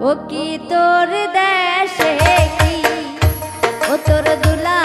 ও কি তোর দেশে কি? ও তোর দুলা